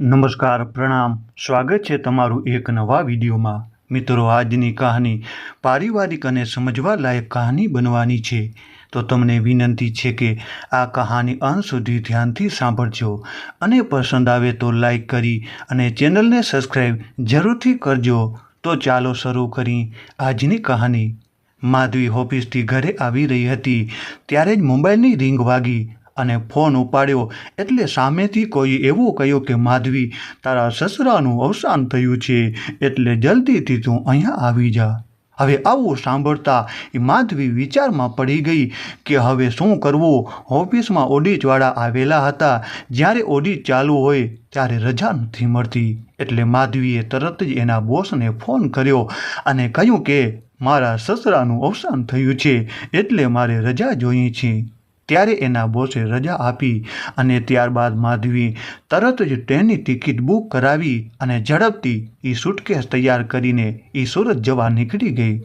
નમસ્કાર, પ્રણામ. સ્વાગત છે તમારું એક નવા વિડીયોમાં. મિત્રો, આજની કહાની પારિવારિક અને સમજવા લાયક કહાની બનવાની છે. તો તમને વિનંતી છે કે આ કહાની અંત સુધી ધ્યાનથી સાંભળજો અને પસંદ આવે તો લાઈક કરી અને ચેનલને સબસ્ક્રાઈબ જરૂરથી કરજો. તો ચાલો શરૂ કરી આજની કહાની. માધવી ઓફિસથી ઘરે આવી રહી હતી, ત્યારે જ મોબાઈલની રિંગ વાગી. અને ફોન ઉપાડ્યો એટલે સામેથી કોઈ એવું કહ્યું કે, માધવી, તારા સસરાનું અવસાન થયું છે, એટલે જલ્દીથી તું અહીંયા આવી જા. હવે આવું સાંભળતા માધવી વિચારમાં પડી ગઈ કે, હવે શું કરવું? ઓફિસમાં ઓડિટવાળા આવેલા હતા. જ્યારે ઓડિટ ચાલુ હોય, ત્યારે રજા નથી મળતી. એટલે માધવીએ તરત જ એના બોસને ફોન કર્યો અને કહ્યું કે, મારા સસરાનું અવસાન થયું છે, એટલે મારે રજા જોઈએ છે. ત્યારે એના બોસે રજા આપી અને ત્યારબાદ માધવી તરત જ ટ્રેનની ટિકિટ બુક કરાવી અને ઝડપથી એ સુટકેસ તૈયાર કરીને એ સુરત જવા નીકળી ગઈ.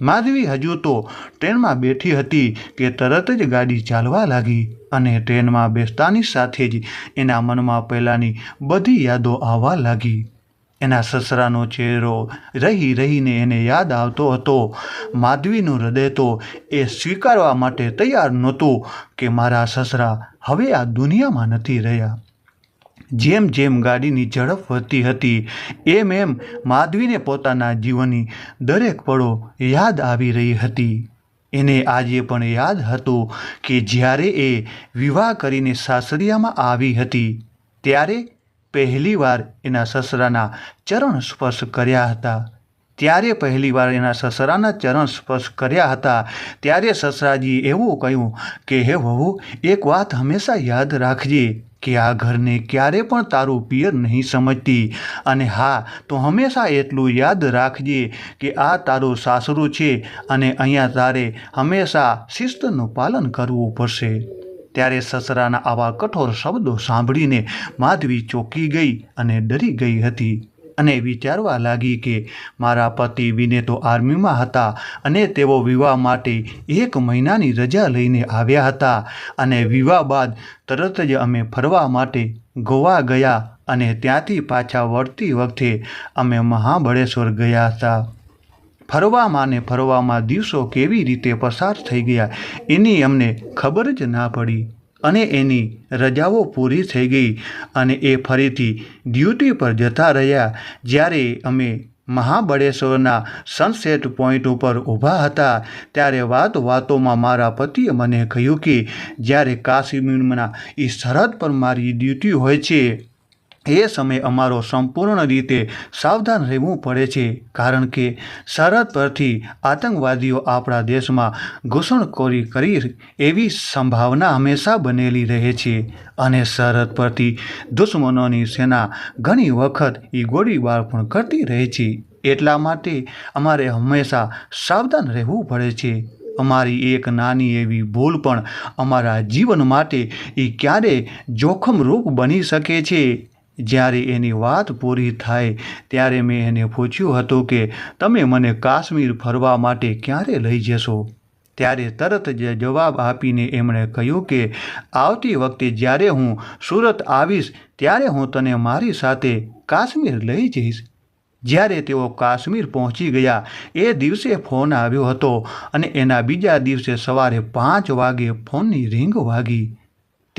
માધવી હજુ તો ટ્રેનમાં બેઠી હતી કે તરત જ ગાડી ચાલવા લાગી અને ટ્રેનમાં બેસતાની સાથે જ એના મનમાં પહેલાંની બધી યાદો આવવા લાગી. એના સસરાનો ચહેરો રહી રહીને એને યાદ આવતો હતો. માધવીનું હૃદય તો એ સ્વીકારવા માટે તૈયાર નહોતું કે મારા સસરા હવે આ દુનિયામાં નથી રહ્યા. જેમ જેમ ગાડીની ઝડપ વધતી હતી, એમ એમ માધવીને પોતાના જીવનની દરેક પળો યાદ આવી રહી હતી. એને આજે પણ યાદ હતું કે જ્યારે એ વિવાહ કરીને સાસરિયામાં આવી હતી, ત્યારે પહેલીવાર એના સસરાના ચરણ સ્પર્શ કર્યા હતા. ત્યારે પહેલીવાર એના સસરાના ચરણ સ્પર્શ કર્યા હતા. ત્યારે સસરાજી એવું કહ્યું કે, હે વહુ, એક વાત હંમેશા યાદ રાખજે કે આ ઘરને ક્યારે પણ તારું પિયર નહીં સમજતી. અને હા, તો હંમેશા એટલું યાદ રાખજે કે આ તારું સાસરું છે અને અહીંયા તારે હંમેશા શિસ્તનું પાલન કરવું પડશે. ત્યારે સસરાના આવા કઠોર શબ્દો સાંભળીને માધવી ચોંકી ગઈ અને ડરી ગઈ હતી અને વિચારવા લાગી કે મારા પતિ વિને તો આર્મીમાં હતા અને તેઓ વિવાહ માટે એક મહિનાની રજા લઈને આવ્યા હતા અને વિવાહ બાદ તરત જ અમે ફરવા માટે ગોવા ગયા અને ત્યાંથી પાછા વળતી વખતે અમે મહાબળેશ્વર ગયા હતા. ફરવામાં ને ફરવામાં દિવસો કેવી રીતે પસાર થઈ ગયા, એની અમને ખબર જ ના પડી અને એની રજાઓ પૂરી થઈ ગઈ અને એ ફરીથી ડ્યુટી પર જતા રહ્યા, જ્યારે અમે મહાબળેશ્વરના સનસેટ પોઈન્ટ ઉપર ઊભા હતા, ત્યારે વાત વાતોમાં મારા પતિએ મને કહ્યું કે જ્યારે કાશ્મીરના એ સરહદ પર મારી ડ્યુટી હોય છે એ સમયે અમારો સંપૂર્ણ રીતે સાવધાન રહેવું પડે છે, કારણ કે સરહદ પરથી આતંકવાદીઓ આપણા દેશમાં ઘૂસણખોરી કરી એવી સંભાવના હંમેશા બનેલી રહે છે અને સરહદ પરથી દુશ્મનોની સેના ઘણી વખત એ ગોળીબાર પણ કરતી રહે છે. એટલા માટે અમારે હંમેશા સાવધાન રહેવું પડે છે. અમારી એક નાની એવી ભૂલ પણ અમારા જીવન માટે એ ક્યારે જોખમરૂપ બની શકે છે. જ્યારે એની વાત પૂરી થાય ત્યારે મેં એને પૂછ્યું હતું કે, તમે મને કાશ્મીર ફરવા માટે ક્યારે લઈ જશો? ત્યારે તરત જ જવાબ આપીને એમણે કહ્યું કે, આવતી વખતે જ્યારે હું સુરત આવીશ, ત્યારે હું તને મારી સાથે કાશ્મીર લઈ જઈશ. જ્યારે તેઓ કાશ્મીર પહોંચી ગયા, એ દિવસે ફોન આવ્યો હતો અને એના બીજા દિવસે સવારે પાંચ વાગે ફોનની રિંગ વાગી.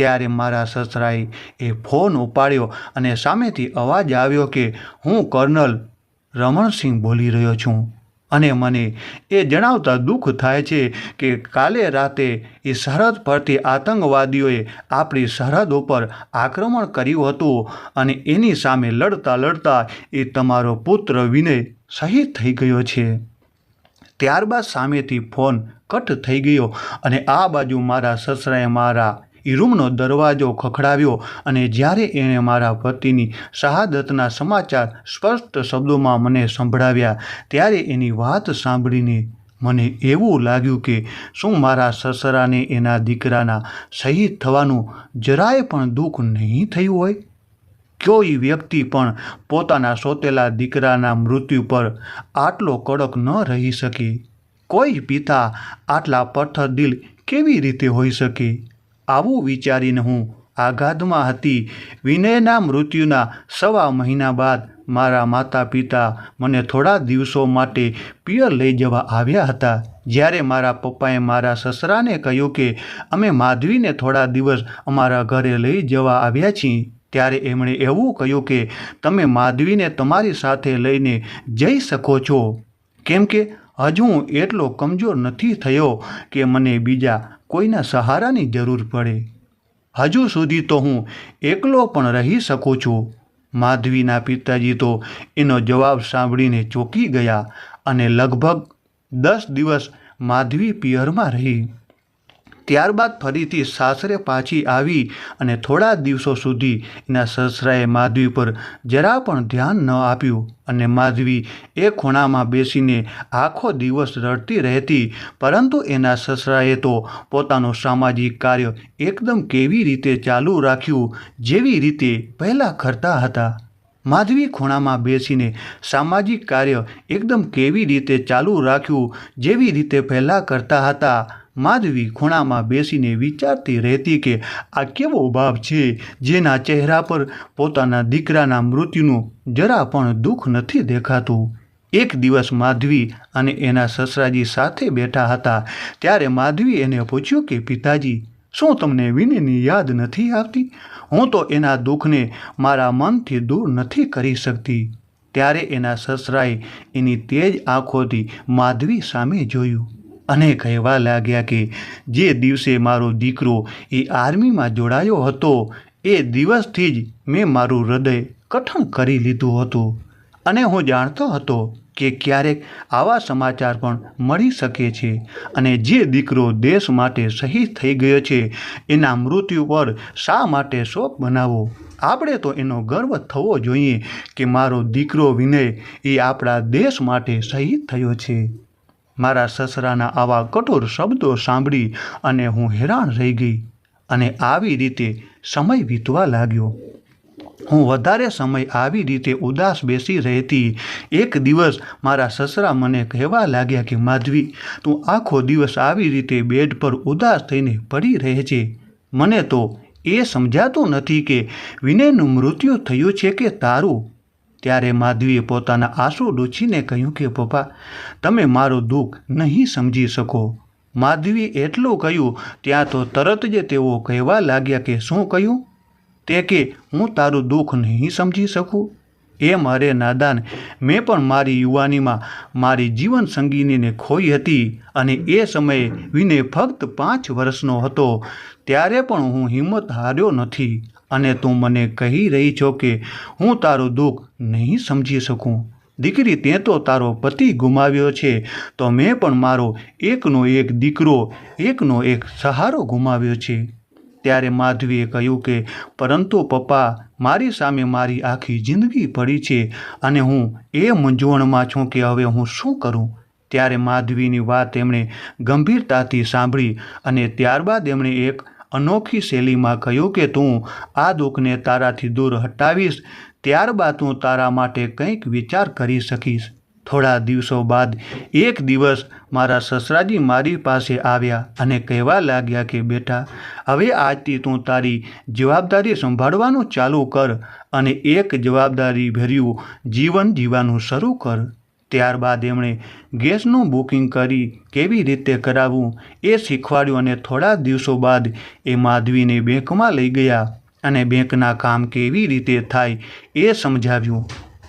ત્યારે મારા સસરાએ એ ફોન ઉપાડ્યો અને સામેથી અવાજ આવ્યો કે, હું કર્નલ રમણસિંહ બોલી રહ્યો છું. અને મને એ જણાવતા દુઃખ થાય છે કે કાલે રાતે એ સરહદ પરથી આતંકવાદીઓએ આપણી સરહદ ઉપર આક્રમણ કર્યું હતું અને એની સામે લડતા લડતા એ તમારો પુત્ર વિનય શહીદ થઈ ગયો છે. ત્યારબાદ સામેથી ફોન કટ થઈ ગયો અને આ બાજુ મારા સસરાએ મારા એ રૂમનો દરવાજો ખખડાવ્યો અને જ્યારે એણે મારા પતિની શહાદતના સમાચાર સ્પષ્ટ શબ્દોમાં મને સંભળાવ્યા, ત્યારે એની વાત સાંભળીને મને એવું લાગ્યું કે શું મારા સસરાને એના દીકરાના શહીદ થવાનું જરાય પણ દુઃખ નહીં થયું હોય? કોઈ વ્યક્તિ પણ પોતાના સોતેલા દીકરાના મૃત્યુ પર આટલો કડક ન રહી શકે. કોઈ પિતા આટલા પથ્થર દિલ કેવી રીતે હોઈ શકે? આવું વિચારીને હું આઘાતમાં હતી. વિનયના મૃત્યુના સવા મહિના બાદ મારા માતા પિતા મને થોડા દિવસો માટે પિયર લઈ જવા આવ્યા હતા. જ્યારે મારા પપ્પાએ મારા સસરાને કહ્યું કે, અમે માધવીને થોડા દિવસ અમારા ઘરે લઈ જવા આવ્યા છીએ. ત્યારે એમણે એવું કહ્યું કે, તમે માધવીને તમારી સાથે લઈને જઈ શકો છો. કેમ કે હજુ હું એટલો કમજોર નથી થયો કે મને બીજા કોઈના સહારાની જરૂર પડે. હજુ સુધી તો હું એકલો પણ રહી શકું છું. માધવીના પિતાજી તો એનો જવાબ સાંભળીને ચોંકી ગયા અને લગભગ દસ દિવસ માધવી પિયરમાં રહી. ત્યારબાદ ફરીથી સાસરે પાછી આવી અને થોડા દિવસો સુધી એના સસરાએ માધવી પર જરા પણ ધ્યાન ન આપ્યું અને માધવી એ ખૂણામાં બેસીને આખો દિવસ રડતી રહેતી, પરંતુ એના સસરાએ તો પોતાનું સામાજિક કાર્ય એકદમ કેવી રીતે ચાલુ રાખ્યું જેવી રીતે પહેલાં કરતા હતા. માધવી ખૂણામાં બેસીને સામાજિક કાર્ય એકદમ કેવી રીતે ચાલુ રાખ્યું જેવી રીતે પહેલાં કરતા હતા માધવી ખૂણામાં બેસીને વિચારતી રહેતી કે આ કેવો બાપ છે, જેના ચહેરા પર પોતાના દીકરાના મૃત્યુનું જરા પણ દુઃખ નથી દેખાતું. એક દિવસ માધવી અને એના સસરાજી સાથે બેઠા હતા. ત્યારે માધવી એને પૂછ્યું કે, પિતાજી, શું તમને વિનયની યાદ નથી આવતી? હું તો એના દુઃખને મારા મનથી દૂર નથી કરી શકતી. ત્યારે એના સસરાએ એની તેજ આંખોથી માધવી સામે જોયું. અને કહેવા લાગ્યા કે, જે દિવસે મારો દીકરો એ આર્મીમાં જોડાયો હતો, એ દિવસથી જ મેં મારું હૃદય કઠણ કરી લીધું હતું. અને હું જાણતો હતો કે ક્યારેક આવા સમાચાર પણ મળી શકે છે અને જે દીકરો દેશ માટે શહીદ થઈ ગયો છે, એના મૃત્યુ પર શા માટે શોક બનાવો? આપણે તો એનો ગર્વ થવો જોઈએ કે મારો દીકરો વિનય એ આપણા દેશ માટે શહીદ થયો છે. મારા સસરાના આવા કઠોર શબ્દો સાંભળી અને હું હેરાન રહી ગઈ અને આવી રીતે સમય વીતવા લાગ્યો. હું વધારે સમય આવી રીતે ઉદાસ બેસી રહેતી એક દિવસ મારા સસરા મને કહેવા લાગ્યા કે, માધવી, તું આખો દિવસ આવી રીતે બેડ પર ઉદાસ થઈને પડી રહે છે મને તો એ સમજાતું નથી કે વિનયનું મૃત્યુ થયું છે કે તારું. ત્યારે માધવીએ પોતાના આંસુ લૂછીને કહ્યું કે, પપ્પા, તમે મારું દુઃખ નહીં સમજી શકો. માધવી એટલું કહ્યું, ત્યાં તો તરત જ તેઓ કહેવા લાગ્યા કે, શું કહ્યું? તે કે, હું તારું દુઃખ નહીં સમજી શકું. એ મારે નાદાન. મેં પણ મારી યુવાનીમાં મારી જીવન સંગીનીને ખોઈ હતી અને એ સમયે વિનય ફક્ત પાંચ વર્ષનો હતો. ત્યારે પણ હું હિંમત હાર્યો નથી. અને તું મને કહી રહી છો કે હું તારું દુઃખ નહીં સમજી શકું. દીકરી, તે તો તારો પતિ ગુમાવ્યો છે, તો મેં પણ મારો એકનો એક દીકરો, એકનો એક સહારો ગુમાવ્યો છે. ત્યારે માધવીએ કહ્યું કે, પરંતુ પપ્પા, મારી સામે મારી આખી જિંદગી પડી છે અને હું એ મૂંઝવણમાં છું કે હવે હું શું કરું. ત્યારે માધવીની વાત એમણે ગંભીરતાથી સાંભળી અને ત્યારબાદ એમણે એક અનોખી શૈલીમાં કહ્યું કે તું આ દુઃખને તારાથી દૂર હટાવીશ, ત્યારબાદ હું તારા માટે કંઈક વિચાર કરી શકીશ. થોડા દિવસો બાદ એક દિવસ મારા સસરાજી મારી પાસે આવ્યા અને કહેવા લાગ્યા કે, બેટા, હવે આજથી તું તારી જવાબદારી સંભાળવાનું ચાલુ કર અને એક જવાબદારી ભર્યું જીવન જીવવાનું શરૂ કર. ત્યારબાદ એમણે ગેસનું બુકિંગ કરી કેવી રીતે કરાવવું એ શીખવાડ્યું અને થોડા દિવસો બાદ એ માધવીને બેંકમાં લઈ ગયા અને બેંકના કામ કેવી રીતે થાય એ સમજાવ્યું.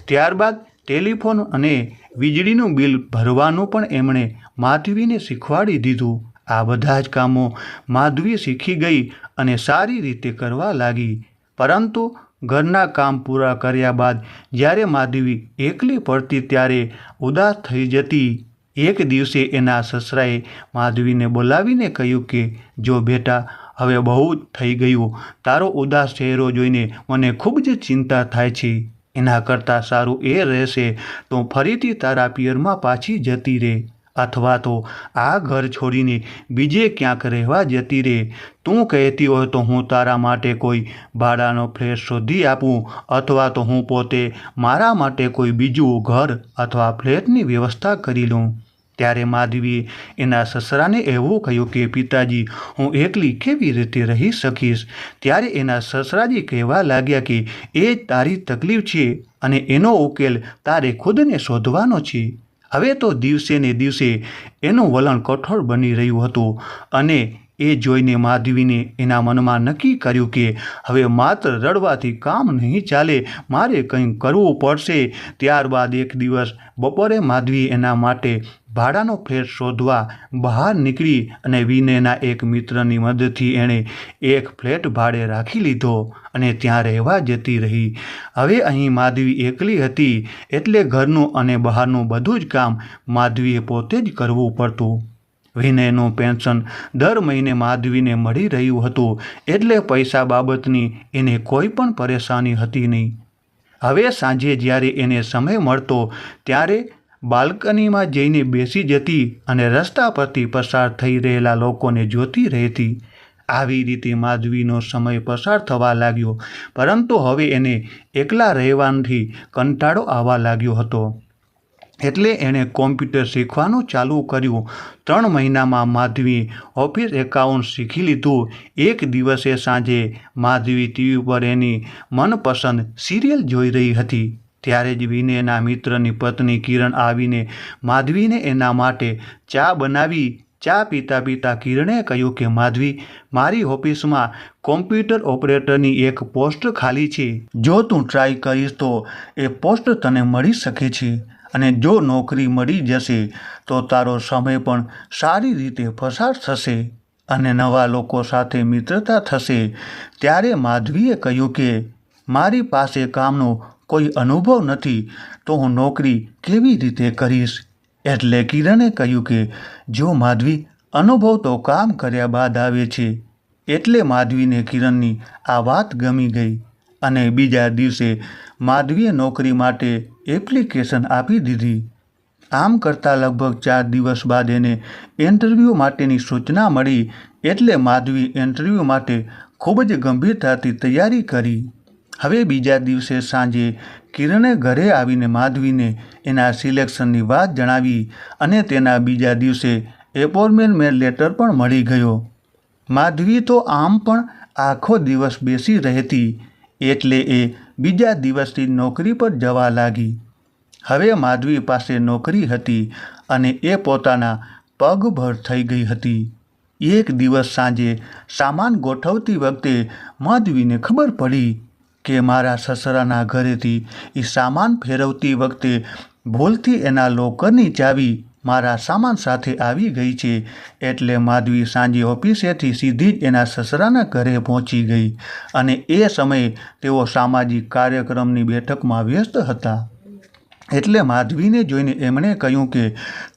ત્યારબાદ ટેલિફોન અને વીજળીનું બિલ ભરવાનું પણ એમણે માધવીને શીખવાડી દીધું. આ બધા જ કામો માધવી શીખી ગઈ અને સારી રીતે કરવા લાગી. પરંતુ ઘરના કામ પૂરા કર્યા બાદ જ્યારે માધવી એકલી પડતી ત્યારે ઉદાસ થઈ જતી, એક દિવસે એના સસરાએ માધવીને બોલાવીને કહ્યું કે, જો બેટા, હવે બહુ થઈ ગયું. તારો ઉદાસ ચહેરો જોઈને મને ખૂબ જ ચિંતા થાય છે. એના કરતાં સારું એ રહેશે. તો ફરીથી તારા પિયરમાં પાછી જતી રહે અથવા તો આ ઘર છોડીને બીજે ક્યાંક રહેવા જતી રહે તું કહેતી હોય તો હું તારા માટે કોઈ ભાડાનો ફ્લેટ શોધી આપું અથવા તો હું પોતે મારા માટે કોઈ બીજું ઘર અથવા ફ્લેટની વ્યવસ્થા કરી લઉં. ત્યારે માધવીએ એના સસરાને એવું કહ્યું કે, પિતાજી, હું એકલી કેવી રીતે રહી શકીશ? ત્યારે એના સસરાજી કહેવા લાગ્યા કે, એ તારી તકલીફ છે અને એનો ઉકેલ તારે ખુદને શોધવાનો છે. હવે તો દિવસે ને દિવસે એનું વલણ કઠોર બની રહ્યું હતું અને એ જોઈને માધવીને એના મનમાં નક્કી કર્યું કે હવે માત્ર રડવાથી કામ નહીં ચાલે, મારે કંઈક કરવું પડશે. ત્યારબાદ એક દિવસ બપોરે માધવી એના માટે ભાડાનો ફ્લેટ શોધવા બહાર નીકળી અને વિનયના એક મિત્રની મદદથી એણે એક ફ્લેટ ભાડે રાખી લીધો અને ત્યાં રહેવા જતી રહી. હવે અહીં માધવી એકલી હતી એટલે ઘરનું અને બહારનું બધું જ કામ માધવીએ પોતે જ કરવું પડતું. વિનયનું પેન્શન દર મહિને માધવીને મળી રહ્યું હતું એટલે પૈસા બાબતની એને કોઈ પણ પરેશાની હતી નહીં. હવે સાંજે જ્યારે એને સમય મળતો, ત્યારે બાલ્કનીમાં જઈને બેસી જતી અને રસ્તા પરથી પસાર થઈ રહેલા લોકોને જોતી રહેતી. આવી રીતે માધવીનો સમય પસાર થવા લાગ્યો, પરંતુ હવે એને એકલા રહેવાથી કંટાળો આવવા લાગ્યો હતો. એટલે એણે કોમ્પ્યુટર શીખવાનું ચાલુ કર્યું. ત્રણ મહિનામાં માધવી ઓફિસ એકાઉન્ટ શીખી લીધું. એક દિવસે સાંજે માધવી ટીવી પર એની મનપસંદ સિરિયલ જોઈ રહી હતી. ત્યારે જ વિનયના મિત્રની પત્ની કિરણ આવીને માધવીને એના માટે ચા બનાવી, ચા પીતા પીતા કિરણે કહ્યું કે, માધવી, મારી ઓફિસમાં કોમ્પ્યુટર ઓપરેટરની એક પોસ્ટ ખાલી છે. જો તું ટ્રાય કરીશ તો એ પોસ્ટ તને મળી શકે છે અને જો નોકરી મળી જશે તો તારો સમય પણ સારી રીતે પસાર થશે અને નવા લોકો સાથે મિત્રતા થશે. ત્યારે માધવીએ કહ્યું કે, મારી પાસે કામનો કોઈ અનુભવ નથી, તો હું નોકરી કેવી રીતે કરીશ? એટલે કિરણે કહ્યું કે, જો માધવી અનુભવ તો કામ કર્યા બાદ આવે છે. એટલે માધવીને કિરણની આ વાત ગમી ગઈ અને બીજા દિવસે માધવીએ નોકરી માટે એપ્લિકેશન આપી દીધી. આમ કરતાં લગભગ ચાર દિવસ બાદ એને ઇન્ટરવ્યૂ માટેની સૂચના મળી એટલે માધવી ઇન્ટરવ્યૂ માટે ખૂબ જ ગંભીરતાથી તૈયારી કરી. હવે બીજા દિવસે સાંજે કિરણે ઘરે આવીને માધવીને એના સિલેક્શનની વાત જણાવી અને તેના બીજા દિવસે એપોઇન્ટમેન્ટ લેટર પણ મળી ગયો. માધવી તો આમ પણ આખો દિવસ બેસી રહેતી, એટલે એ બીજા દિવસથી નોકરી પર જવા લાગી. હવે માધવી પાસે નોકરી હતી અને એ પોતાના પગભર થઈ ગઈ હતી. એક દિવસ સાંજે સામાન ગોઠવતી વખતે માધવીને ખબર પડી કે મારા સસરાના ઘરેથી એ સામાન ફેરવતી વખતે ભૂલથી એના લોકરની ચાવી મારા સામાન સાથે આવી ગઈ છે. એટલે માધવી સાંજે ઓફિસેથી સીધી જ એના સસરાના ઘરે પહોંચી ગઈ અને એ સમયે તેઓ સામાજિક કાર્યક્રમની બેઠકમાં વ્યસ્ત હતા. એટલે માધવીને જોઈને એમણે કહ્યું કે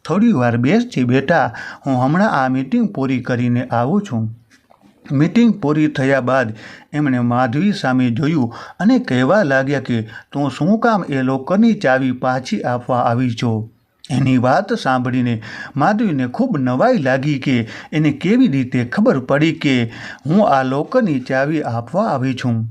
થોડી વાર બેસજે બેટા, હું હમણાં આ મીટિંગ પૂરી કરીને આવું છું. મીટિંગ પૂરી થયા બાદ એમણે માધવી સામે જોયું અને કહેવા લાગ્યા કે, તું શું કામ એ લોકરની ચાવી પાછી આપવા આવી છો એની વાત સાંભળીને માધવીને ખૂબ નવાઈ લાગી કે એને કેવી રીતે ખબર પડી કે, હું આ લોકરની ચાવી આપવા આવી છું.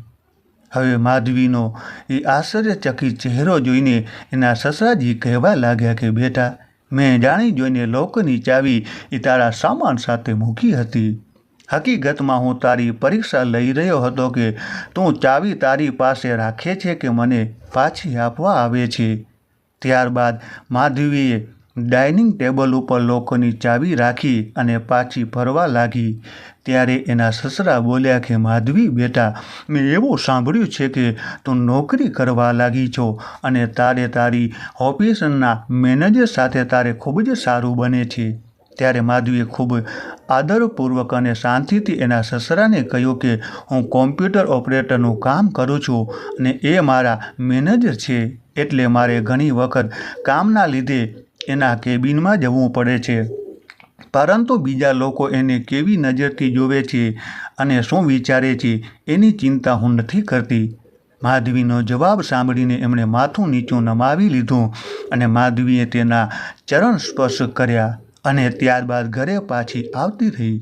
હવે માધવીનો એ આશ્ચર્યચકિત ચહેરો જોઈને એના સસરાજી કહેવા લાગ્યા કે, બેટા, મેં જાણી જોઈને લોકની ચાવી એ તારા સામાન સાથે મૂકી હતી. હકીકતમાં હું તારી પરીક્ષા લઈ રહ્યો હતો કે તું ચાવી તારી પાસે રાખે છે કે મને પાછી આપવા આવે છે? ત્યારબાદ માધવીએ ડાઇનિંગ ટેબલ ઉપર લોકોની ચાવી રાખી અને પાછી ફરવા લાગી. ત્યારે એના સસરા બોલ્યા કે, માધવી બેટા, મેં એવું સાંભળ્યું છે કે તું નોકરી કરવા લાગી છો અને તારે તારી ઓફિસના મેનેજર સાથે તારે ખૂબ જ સારું બને છે. ત્યારે માધવીએ ખૂબ આદરપૂર્વક અને શાંતિથી એના સસરાને કહ્યું કે, હું કોમ્પ્યુટર ઓપરેટરનું કામ કરું છું અને એ મારા મેનેજર છે, એટલે મારે ઘણી વખત કામના લીધે એના કેબિનમાં જવું પડે છે. પરંતુ બીજા લોકો એને કેવી નજરથી જોવે છે અને શું વિચારે છે, એની ચિંતા હું નથી કરતી. માધવીનો જવાબ સાંભળીને એમણે માથું નીચું નમાવી લીધું અને માધવીએ તેના ચરણ સ્પર્શ કર્યા. અને ત્યારબાદ ઘરે પાછી આવતી રહી.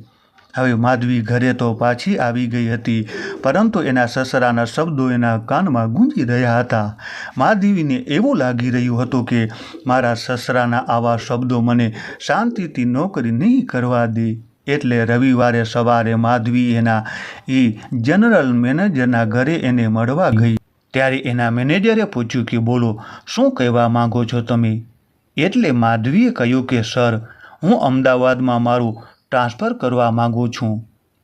હવે માધવી ઘરે તો પાછી આવી ગઈ હતી, પરંતુ એના સસરાના શબ્દો એના કાનમાં ગુંજી રહ્યા હતા. માધવીને એવું લાગી રહ્યું હતું કે મારા સસરાના આવા શબ્દો મને શાંતિથી નોકરી નહીં કરવા દે. એટલે રવિવારે સવારે માધવી એના એ જનરલ મેનેજરના ઘરે એને મળવા ગઈ. ત્યારે એના મેનેજરે પૂછ્યું કે બોલો, શું કહેવા માંગો છો તમે? એટલે માધવીએ કહ્યું કે, સર હું અમદાવાદમાં મારું ટ્રાન્સફર કરવા માગું છું.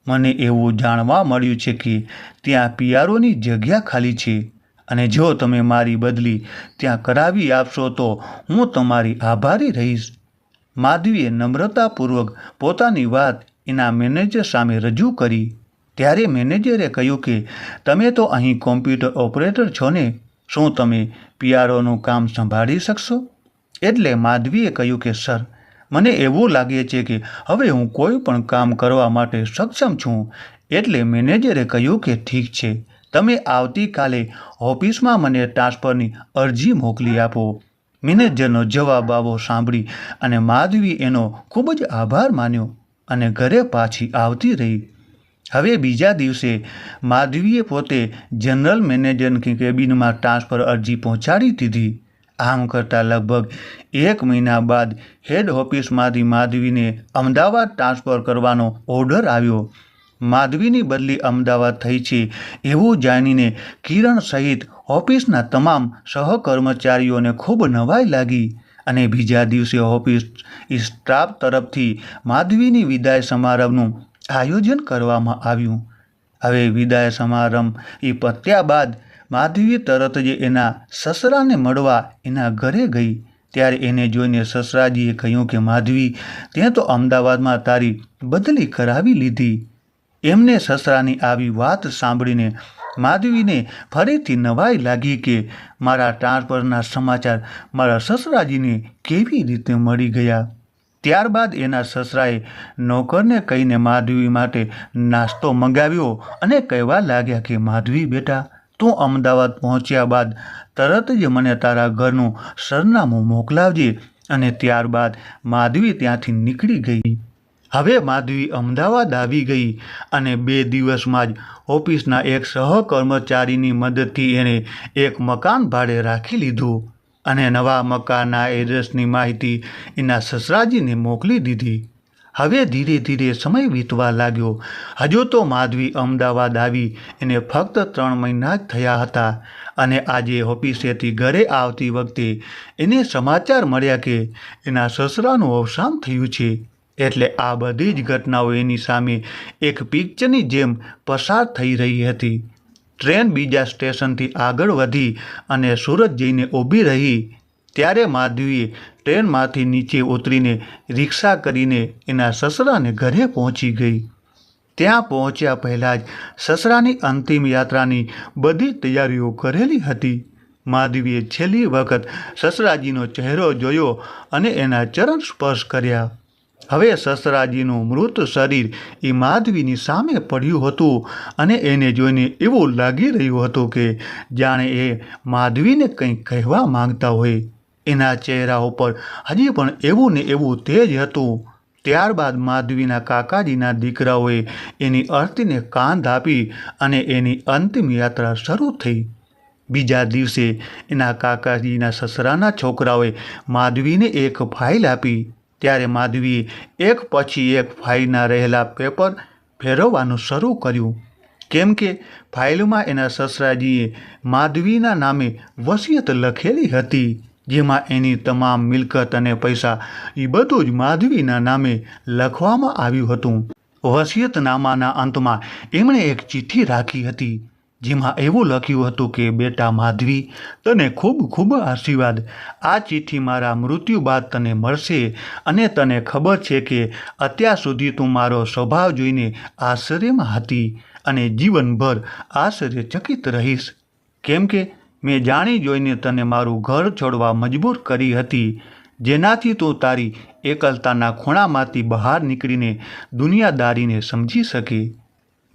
મને એવું જાણવા મળ્યું છે કે ત્યાં પીઆરઓની જગ્યા ખાલી છે અને જો તમે મારી બદલી ત્યાં કરાવી આપશો તો હું તમારી આભારી રહીશ. માધવીએ નમ્રતાપૂર્વક પોતાની વાત એના મેનેજર સામે રજૂ કરી. ત્યારે મેનેજરે કહ્યું કે, તમે તો અહીં કોમ્પ્યુટર ઓપરેટર છો ને, શું તમે પીઆરઓનું કામ સંભાળી શકશો? એટલે માધવીએ કહ્યું કે, સર મને એવું લાગે છે કે હવે હું કોઈ પણ કામ કરવા માટે સક્ષમ છું, એટલે મેનેજરે કહ્યું કે ઠીક છે, તમે આવતીકાલે ઓફિસમાં મને ટ્રાન્સફરની અરજી મોકલી આપો. મેનેજરનો જવાબ આવો સાંભળી અને માધવી એનો ખૂબ જ આભાર માન્યો અને ઘરે પાછી આવતી રહી. હવે બીજા દિવસે માધવીએ પોતે જનરલ મેનેજરની કેબિનમાં ટ્રાન્સફર અરજી પહોંચાડી દીધી. આમ કરતાં લગભગ એક મહિના બાદ હેડ ઓફિસમાંથી માધવીને અમદાવાદ ટ્રાન્સફર કરવાનો ઓર્ડર આવ્યો. માધવીની બદલી અમદાવાદ થઈ છે એવું જાણીને કિરણ સહિત ઓફિસના તમામ સહકર્મચારીઓને ખૂબ નવાઈ લાગી અને બીજા દિવસે ઓફિસ સ્ટાફ તરફથી માધવીની વિદાય સમારંભનું આયોજન કરવામાં આવ્યું. હવે વિદાય સમારંભ એ પત્યા બાદ માધવી તરત જ એના સસરાને મળવા એના ઘરે ગઈ. ત્યારે એને જોઈને સસરાજીએ કહ્યું કે, માધવી તે તો અમદાવાદમાં તારી બદલી કરાવી લીધી. એમને સસરાની આવી વાત સાંભળીને માધવીને ફરીથી નવાઈ લાગી કે, મારા ટ્રાન્સફરના સમાચાર મારા સસરાજીને કેવી રીતે મળી ગયા? ત્યારબાદ એના સસરાએ નોકરને કહીને માધવી માટે નાસ્તો મંગાવ્યો અને કહેવા લાગ્યા કે, માધવી બેટા તું અમદાવાદ પહોંચ્યા બાદ તરત જ મને તારા ઘરનું સરનામું મોકલાવજે અને ત્યારબાદ માધવી ત્યાંથી નીકળી ગઈ. હવે માધવી અમદાવાદ આવી ગઈ અને બે દિવસમાં જ ઓફિસના એક સહકર્મચારીની મદદથી એણે એક મકાન ભાડે રાખી લીધું અને નવા મકાનના એડ્રેસની માહિતી એના સસરાજીને મોકલી દીધી. હવે ધીરે ધીરે સમય વીતવા લાગ્યો. હજુ તો માધવી અમદાવાદ આવી, એને ફક્ત ત્રણ મહિના જ થયા હતા. અને આજે ઓફિસેથી ઘરે આવતી વખતે એને સમાચાર મળ્યા કે એના સસરાનું અવસાન થયું છે. એટલે આ બધી જ ઘટનાઓ એની સામે એક પિક્ચરની જેમ પસાર થઈ રહી હતી. ટ્રેન બીજા સ્ટેશનથી આગળ વધી અને સુરત જઈને ઊભી રહી. ત્યારે માધવીએ ટ્રેનમાંથી નીચે ઉતરીને રિક્ષા કરીને એના સસરાને ઘરે પહોંચી ગઈ. ત્યાં પહોંચ્યા પહેલાં જ સસરાની અંતિમ યાત્રાની બધી તૈયારીઓ કરેલી હતી. માધવીએ છેલ્લી વખત સસરાજીનો ચહેરો જોયો અને એના ચરણ સ્પર્શ કર્યા. હવે સસરાજીનું મૃત શરીર એ માધવીની સામે પડ્યું હતું અને એને જોઈને એવું લાગી રહ્યું હતું કે જાણે એ માધવીને કંઈક કહેવા માંગતા હોય. એના ચહેરા ઉપર. હજી પણ એવું ને એવું તેજ હતું. ત્યારબાદ માધવીના કાકાજીના દીકરાઓએ એની અર્થીને કાંધ આપી અને એની અંતિમ યાત્રા શરૂ થઈ. બીજા દિવસે એના કાકાજીના સસરાના છોકરાઓએ માધવીને એક ફાઇલ આપી. ત્યારે માધવીએ એક પછી એક ફાઇલના રહેલા પેપર ફેરવવાનું શરૂ કર્યું. કેમ કે ફાઇલમાં એના સસરાજીએ માધવીના નામે વસિયત લખેલી હતી. જેમાં એની તમામ મિલકત અને પૈસા એ બધું જ માધવીના નામે લખવામાં આવ્યું હતું. વસિયતનામાના અંતમાં એમણે એક ચિઠ્ઠી રાખી હતી, જેમાં એવું લખ્યું હતું કે, બેટા માધવી, તને ખૂબ ખૂબ આશીર્વાદ. આ ચિઠ્ઠી મારા મૃત્યુ બાદ તને મળશે અને તને ખબર છે કે, અત્યાર સુધી તું મારો સ્વભાવ જોઈને આશ્ચર્યમાં હતી અને જીવનભર આશ્ચર્યચકિત રહીશ. કેમ કે મેં જાણી જોઈને તને મારું ઘર છોડવા મજબૂર કરી હતી. જેનાથી તું તારી એકલતાના ખૂણામાંથી બહાર નીકળીને દુનિયાદારીને સમજી શકે.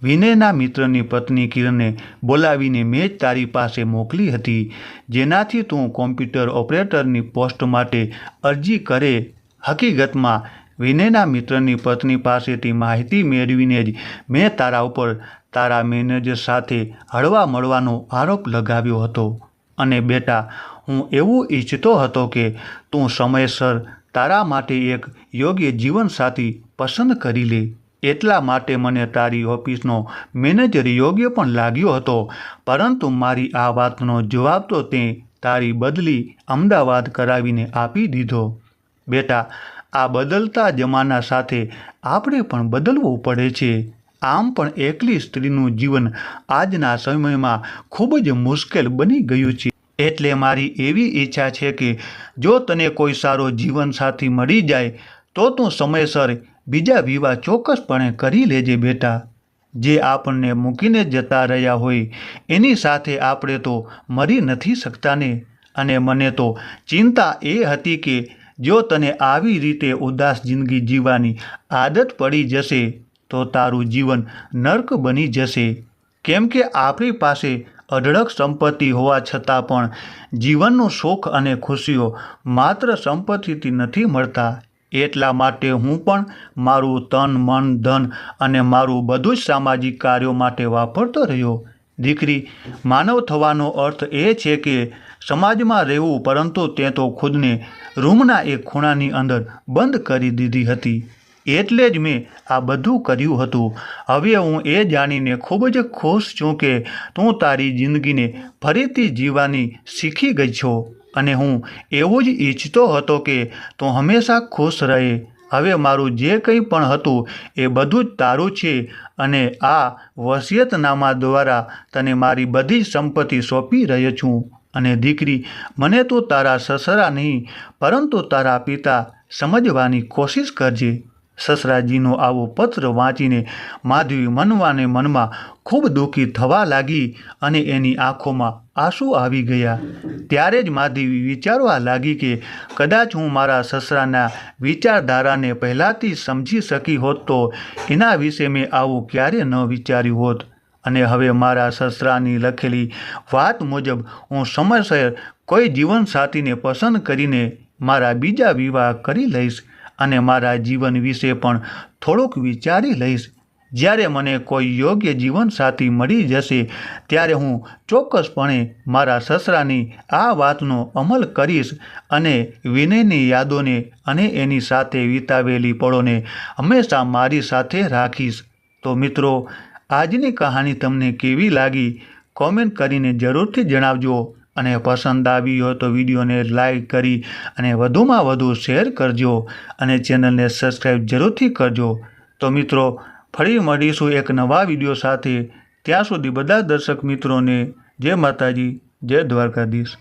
વિનયના મિત્રની પત્ની કિરણને બોલાવીને મેં જ તારી પાસે મોકલી હતી. જેનાથી તું કોમ્પ્યુટર ઓપરેટરની પોસ્ટ માટે અરજી કરે. હકીકતમાં, વિનયના મિત્રની પત્ની પાસેથી માહિતી મેળવીને જ મેં તારા ઉપર તારા મેનેજર સાથે હળવા મળવાનો આરોપ લગાવ્યો હતો. અને બેટા, હું એવું ઈચ્છતો હતો કે તું સમયસર તારા માટે એક યોગ્ય જીવનસાથી પસંદ કરી લે. એટલા માટે મને તારી ઓફિસનો મેનેજર યોગ્ય પણ લાગ્યો હતો. પરંતુ મારી આ વાતનો જવાબ તો તે તારી બદલી અમદાવાદ કરાવીને આપી દીધો. બેટા, આ બદલતા જમાના સાથે આપણે પણ બદલવું પડે છે. આમ પણ એકલી સ્ત્રીનું જીવન આજના સમયમાં ખૂબ જ મુશ્કેલ બની ગયું છે. એટલે મારી એવી ઈચ્છા છે કે જો તને કોઈ સારો જીવનસાથી મળી જાય, તો તું સમયસર બીજા વિવાહ ચોક્કસપણે કરી લેજે બેટા. જે આપણને મૂકીને જતા રહ્યા હોય, એની સાથે આપણે તો મરી નથી શકતા ને અને મને તો ચિંતા એ હતી કે જો તને આવી રીતે ઉદાસ જિંદગી જીવવાની આદત પડી જશે તો તારું જીવન નર્ક બની જશે. કેમ કે આપણી પાસે અઢળક સંપત્તિ હોવા છતાં પણ જીવનનો સુખ અને ખુશીઓ માત્ર સંપત્તિથી નથી મળતા. એટલા માટે હું પણ મારું તન, મન, ધન અને મારું બધું જ સામાજિક કાર્યો માટે વાપરતો રહ્યો. દીકરી, માનવ થવાનો અર્થ એ છે કે સમાજમાં રહેવું પરંતુ તે તો ખુદને રૂમના એક ખૂણાની અંદર બંધ કરી દીધી હતી. એટલે જ મેં આ બધું કર્યું હતું. હવે હું એ જાણીને ખૂબ જ ખુશ છું કે તું તારી જિંદગીને ફરીથી જીવવાની શીખી ગઈ છો. અને હું એવું જ ઈચ્છતો હતો કે તું હંમેશા ખુશ રહે. હવે મારું જે કંઈ પણ હતું એ બધું જ તારું છે અને આ વસિયતનામા દ્વારા તને મારી બધી સંપત્તિ સોંપી રહ્યો છું. અને દીકરી, મને તો તારા સસરા નહીં પરંતુ તારા પિતા સમજવાની કોશિશ કરજે. સસરાજીનો આવો પત્ર વાંચીને માધવી મનવાને મનમાં ખૂબ દુઃખી થવા લાગી અને એની આંખોમાં આંસુ આવી ગયા. ત્યારે જ માધવી વિચારવા લાગી કે કદાચ હું મારા સસરાના વિચારધારાને પહેલાંથી સમજી શકી હોત તો એના વિશે મેં આવું ક્યારે ન વિચાર્યું હોત. અને હવે મારા સસરાની લખેલી વાત મુજબ હું સમયસર કોઈ જીવનસાથીને પસંદ કરીને મારા બીજા વિવાહ કરી લઈશ. અને મારા જીવન વિશે પણ થોડુંક વિચારી લઈશ. જ્યારે મને કોઈ યોગ્ય જીવનસાથી મળી જશે, ત્યારે હું ચોક્કસપણે મારા સસરાની આ વાતનો અમલ કરીશ અને વિનયની યાદોને અને એની સાથે વિતાવેલી પળોને હંમેશા મારી સાથે રાખીશ. તો મિત્રો, આજની કહાની તમને કેવી લાગી? કોમેન્ટ કરીને જરૂરથી જણાવજો. અને પસંદ આવી હોય તો વિડીયોને લાઈક કરી અને વધુમાં વધુ શેર કરજો અને ચેનલને સબસ્ક્રાઈબ જરૂરથી કરજો. તો મિત્રો, ફરી મળીશું એક નવા વીડિયો સાથે. ત્યાં સુધી બધા દર્શક મિત્રોને જય માતાજી, જય દ્વારકાધીશ.